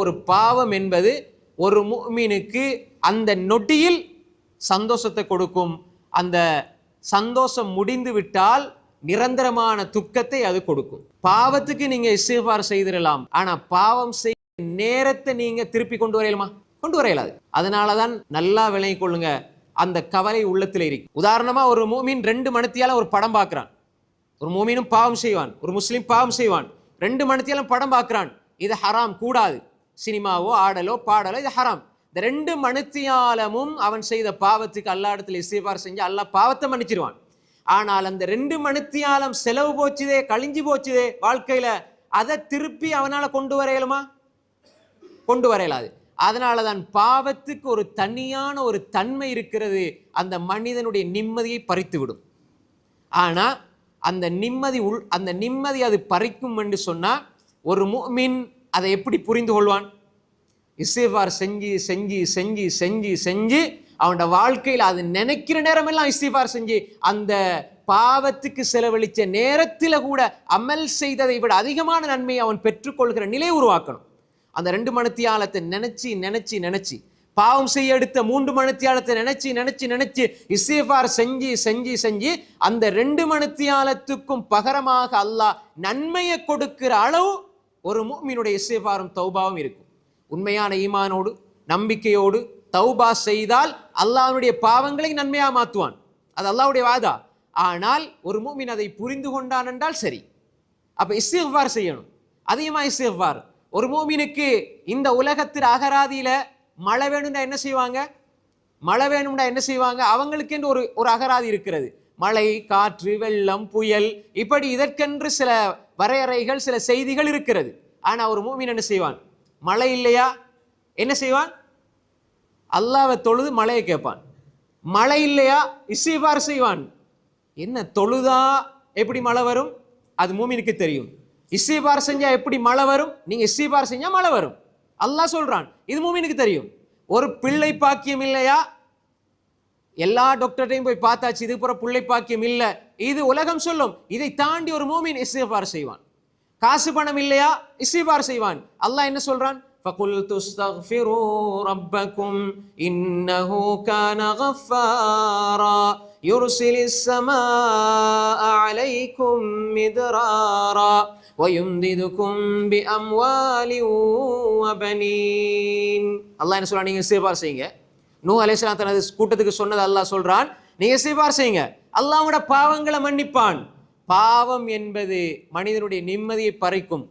ஒரு பாவம் என்பது ஒரு மீனுக்கு அந்த நொடியில் சந்தோஷத்தை கொடுக்கும். அந்த சந்தோஷம் முடிந்து விட்டால் நிரந்தரமான துக்கத்தை அது கொடுக்கும். பாவத்துக்கு நீங்க இஸ்திஃபார் செய்திடலாம். ஆனா பாவம் செய்ய நேரத்தை நீங்க திருப்பி கொண்டு வரையலாமா? கொண்டு வரையலாது. அதனாலதான் நல்லா விளங்கி கொள்ளுங்க. அந்த கவலை உள்ளத்தில் இருக்கு உதாரணமா ஒரு மூமின் ரெண்டு மனத்தியால ஒரு படம் பார்க்கறான். ஒரு மூமினும் பாவம் செய்வான். ஒரு முஸ்லீம் பாவம் செய்வான். ரெண்டு மனத்தியாலும் படம் பார்க்கறான். இது ஹராம் கூடாது. சினிமாவோ ஆடலோ பாடலோ இது ஹராம். இந்த ரெண்டு மனுத்தியாலமும் அவன் செய்த பாவத்துக்கு அல்லா இடத்துல இசைபார் செஞ்சு அல்லா பாவத்தை மன்னிச்சிருவான். ஆனால் அந்த ரெண்டு மனுத்தியாலம் செலவு போச்சுதே கழிஞ்சு போச்சுதே வாழ்க்கையில் அதை திருப்பி அவனால் கொண்டு வரையலுமா கொண்டு வரையலாது அதனால தான் பாவத்துக்கு ஒரு தனியான ஒரு தன்மை இருக்கிறது அந்த மனிதனுடைய நிம்மதியை பறித்து விடும் ஆனால் அந்த நிம்மதி உள் அந்த நிம்மதி அது பறிக்கும் என்று சொன்னால் ஒரு மீன் அதை எப்படி புரிந்து கொள்வான்? இஸ்திஃபார் செஞ்சு செஞ்சு செஞ்சு செஞ்சு செஞ்சு அவனோட வாழ்க்கையில் அது நினைக்கிற நேரமெல்லாம் இஸ்திஃபார் செஞ்சு அந்த பாவத்துக்கு செலவழிச்ச நேரத்தில் கூட அமல் செய்ததை விட அதிகமான நன்மையை அவன் பெற்றுக்கொள்கிற நிலை உருவாக்கணும். அந்த ரெண்டு மணத்தியாலத்தை நினச்சி நினச்சி நினச்சி பாவம் செய்ய எடுத்த மூன்று மணத்தியாலத்தை நினைச்சு நினைச்சு நினைச்சு இஸ்திஃபார் செஞ்சு செஞ்சு செஞ்சு அந்த ரெண்டு மணத்தியாலத்துக்கும் பகரமாக அல்லாஹ் நன்மையை கொடுக்கிற அளவு ஒரு மூமினுடைய இசைபாரும் தௌபாவும் இருக்கும். உண்மையான ஈமானோடு நம்பிக்கையோடு தௌபா செய்தால் அல்லாஹ்வுடைய பாவங்களை நன்மையாக மாற்றுவான் அது அல்லாவுடைய வாதா. ஆனால் ஒரு மூமின் அதை புரிந்து கொண்டான் என்றால் சரி. அப்போ இஸ்திஃபார் செய்யணும். அதிகமாக இஸ்திஃபார். ஒரு மூமினுக்கு இந்த உலகத்தில் அகராதியில் மழை வேணும்னா என்ன செய்வாங்க? மழை வேணும்னா என்ன செய்வாங்க? அவங்களுக்கென்று ஒரு ஒரு அகராதி இருக்கிறது. மழை காற்று வெள்ளம் புயல் இப்படி இதற்கென்று சில வரையறைகள் சில செய்திகள் இருக்கிறது. ஆனால் ஒரு மூமின் என்ன செய்வான்? மழை இல்லையா? என்ன செய்வான்? அல்லாவை தொழுது மழையை கேட்பான். மழை இல்லையா? இசைவார் செய்வான். என்ன தொழுதா? எப்படி மழை வரும்? அது மூமினுக்கு தெரியும். இசைபார் செஞ்சால் எப்படி மழை வரும்? நீங்கள் இசைபார் செஞ்சால் மழை வரும். அல்லாஹ் சொல்கிறான் இது மூமினுக்கு தெரியும். ஒரு பிள்ளை பாக்கியம் இல்லையா? எல்லா டாக்டர்டையும் போய் பார்த்தாச்சு இது புற பிள்ளை பாக்கியம் இல்ல இது உலகம் சொல்லும் இதை தாண்டி ஒரு மூமின் இஸ்திஃபார் செய்வான் காசு பணம் இல்லையா இஸ்திஃபார் செய்வான் அல்லாஹ் என்ன சொல்றான் فقلت استغفروا ربكم إنه كان غفارا يرسل السماء عليكم مدرارا ويمددكم بأموال وبنين الله என்ன சொல்றான் நீங்க இஸ்திஃபார் செய்யுங்க நூ அலைஹிஸ்ஸலாம் தனது கூட்டத்துக்கு சொன்னது அல்லாஹ் சொல்றான். நீங்க சிபார் செய்யுங்க. அல்லாஹ்வோட பாவங்களை மன்னிப்பான். பாவம் என்பது மனிதனுடைய நிம்மதியை பறிக்கும்.